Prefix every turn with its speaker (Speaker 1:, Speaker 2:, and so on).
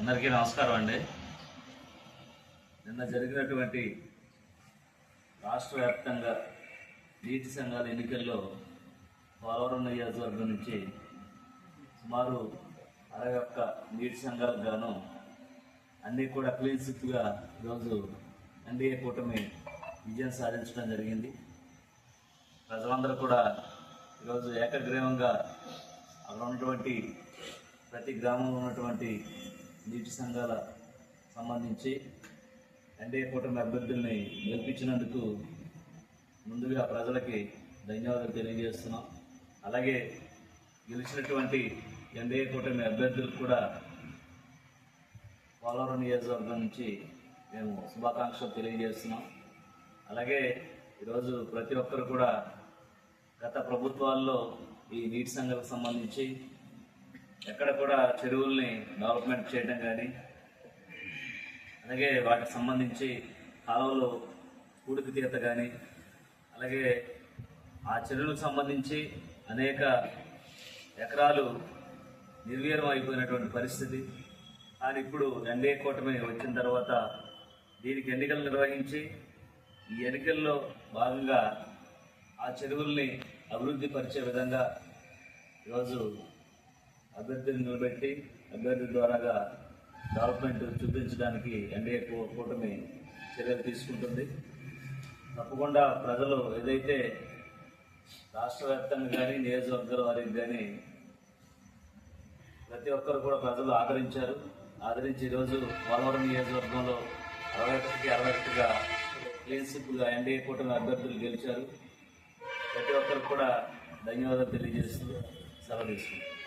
Speaker 1: అందరికీ నమస్కారం అండి. నిన్న జరిగినటువంటి రాష్ట్ర వ్యాప్తంగా నీటి సంఘాల ఎన్నికల్లో పోలవరం నియోజకవర్గం నుంచి సుమారు అరవై ఒక్క నీటి సంఘాలకు గాను అన్నీ కూడా క్లీన్ స్విప్గా ఈరోజు ఎన్డీఏ కూటమి విజయం సాధించడం జరిగింది. ప్రజలందరూ కూడా ఈరోజు ఏకగ్రీవంగా అక్కడ ఉన్నటువంటి ప్రతి గ్రామంలో ఉన్నటువంటి నీటి సంఘాల సంబంధించి ఎన్డీఏ కూటమి అభ్యర్థుల్ని గెలిపించినందుకు ముందుగా ప్రజలకి ధన్యవాదాలు తెలియజేస్తున్నాం. అలాగే గెలిచినటువంటి ఎన్డీఏ కూటమి అభ్యర్థులకు కూడా పోలవరం నియోజకవర్గం నుంచి మేము శుభాకాంక్షలు తెలియజేస్తున్నాం. అలాగే ఈరోజు ప్రతి ఒక్కరు కూడా గత ప్రభుత్వాల్లో ఈ నీటి సంఘాలకు సంబంధించి ఎక్కడ కూడా చెరువుల్ని డెవలప్మెంట్ చేయడం కానీ అలాగే వాటికి సంబంధించి కాలువలు పూడికి తీత కానీ అలాగే ఆ చెరువులకు సంబంధించి అనేక ఎకరాలు నిర్వీర్యం అయిపోయినటువంటి పరిస్థితి. కానీ ఇప్పుడు ఎన్డీఏ కూటమి వచ్చిన తర్వాత దీనికి ఎన్నికలు నిర్వహించి ఈ ఎన్నికల్లో భాగంగా ఆ చెరువుల్ని అభివృద్ధి పరిచే విధంగా ఈరోజు అభ్యర్థిని నిలబెట్టి అభ్యర్థి ద్వారాగా డెవలప్మెంట్ చూపించడానికి ఎన్డీఏ కూ- కూటమి చర్యలు తీసుకుంటుంది. తప్పకుండా ప్రజలు ఏదైతే రాష్ట్ర వ్యాప్తంగా కానీ నియోజకవర్గాల వారికి కానీ ప్రతి ఒక్కరు కూడా ప్రజలు ఆదరించారు. ఆదరించి ఈరోజు పోలవరం నియోజకవర్గంలో అరవై ఒకటికి అరవై ఒకటిగా క్లీన్షిప్గా ఎన్డీఏ కూటమి అభ్యర్థులు గెలిచారు. ప్రతి ఒక్కరికి కూడా ధన్యవాదాలు తెలియజేస్తూ సెలవు తీసుకుంటాం